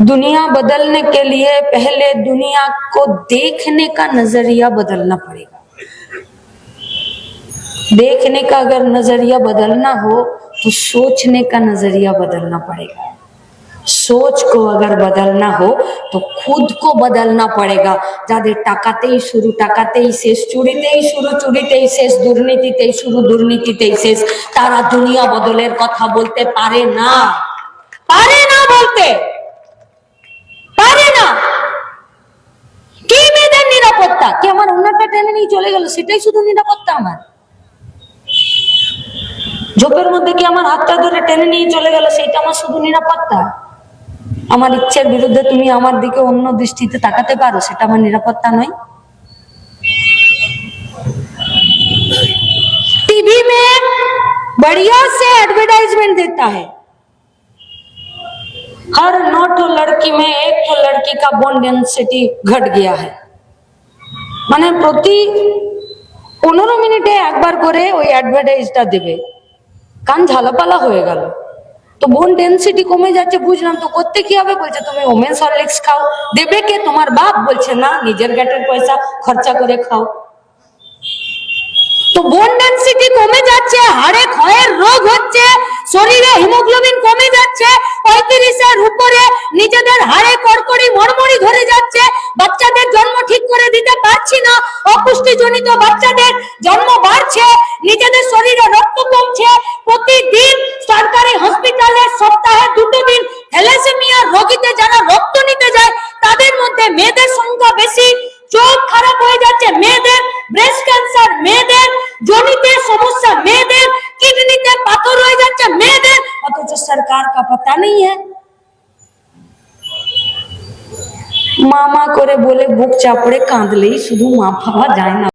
दुनिया बदलने के लिए पहले दुनिया को देखने का नजरिया बदलना पड़ेगा देखने का अगर नजरिया बदलना हो तो सोचने का नजरिया बदलना पड़ेगा सोच को अगर बदलना हो तो खुद को बदलना पड़ेगा ज्यादा ही ही शुरू शेष चुड़ीते ही शुरू चुड़ीते ही शेष दुर्नीति ते शुरू दुर्नीति ते शेष तारा दुनिया बदलेर कथा बोलते पारे ना पारे ना बोलते કેમન ઊનટા ટેને નહી ચાલે ગલ સેટાઈ સુદુ નિરાપત્તા અમાર જોપર મધ્ય કે અમાર હાથ તારે ટેને નહી ચાલે ગલ સેટા અમાર સુદુ નિરાપત્તા અમાર ઈચ્છા વિરુદ્ધ તુમી અમાર દિખે ઓનન દૃષ્ટિતે તાકાતે પારો સેટા અમાર નિરાપત્તા નહી ટીવી મે બઢિયા સે એડવર્ટાઇઝમેન્ટ દેતા હૈ હર નોટો લડકી મે એક તો લડકી કા બોન ડેન્સિટી ઘટ ગયા હૈ মানে প্রতি পনেরো মিনিটে একবার করে ওই অ্যাডভার্টাইজটা দেবে কান ঝালাপালা হয়ে গেল তো বোন ডেন্সিটি কমে যাচ্ছে বুঝলাম তো করতে কি হবে বলছে তুমি ওমেন্স হরলিক্স খাও দেবে কে তোমার বাপ বলছে না নিজের গ্যাটের পয়সা খরচা করে খাও তো বোন ডেন্সিটি কমে যাচ্ছে হাড়ে ক্ষয়ের রোগ হচ্ছে শরীরে হিমোগ্লোবিন কমে যাচ্ছে পঁয়ত্রিশের উপরে নিজেদের হাড়ে কড়কড়ি মরমরি ধরে যাচ্ছে বাচ্চাদের জন্ম দিতে পারছি না অপুষ্টিজনিত বাচ্চাদের জন্ম বাড়ছে নিজেদের শরীরে রক্ত কমছে প্রতিদিন সরকারি হসপিটালে সপ্তাহে দুটো দিন থ্যালাসেমিয়া রোগীতে যারা রক্ত নিতে যায় তাদের মধ্যে মেয়েদের সংখ্যা বেশি চোখ খারাপ হয়ে যাচ্ছে মেয়েদের ব্রেস্ট ক্যান্সার মেয়েদের জনিতে সমস্যা মেয়েদের কিডনিতে পাথর হয়ে যাচ্ছে মেয়েদের অথচ সরকার কা পতা নেই হ্যাঁ মামা করে বলে বুক চাপড়ে কাঁদলেই শুধু মা পাওয়া যায় না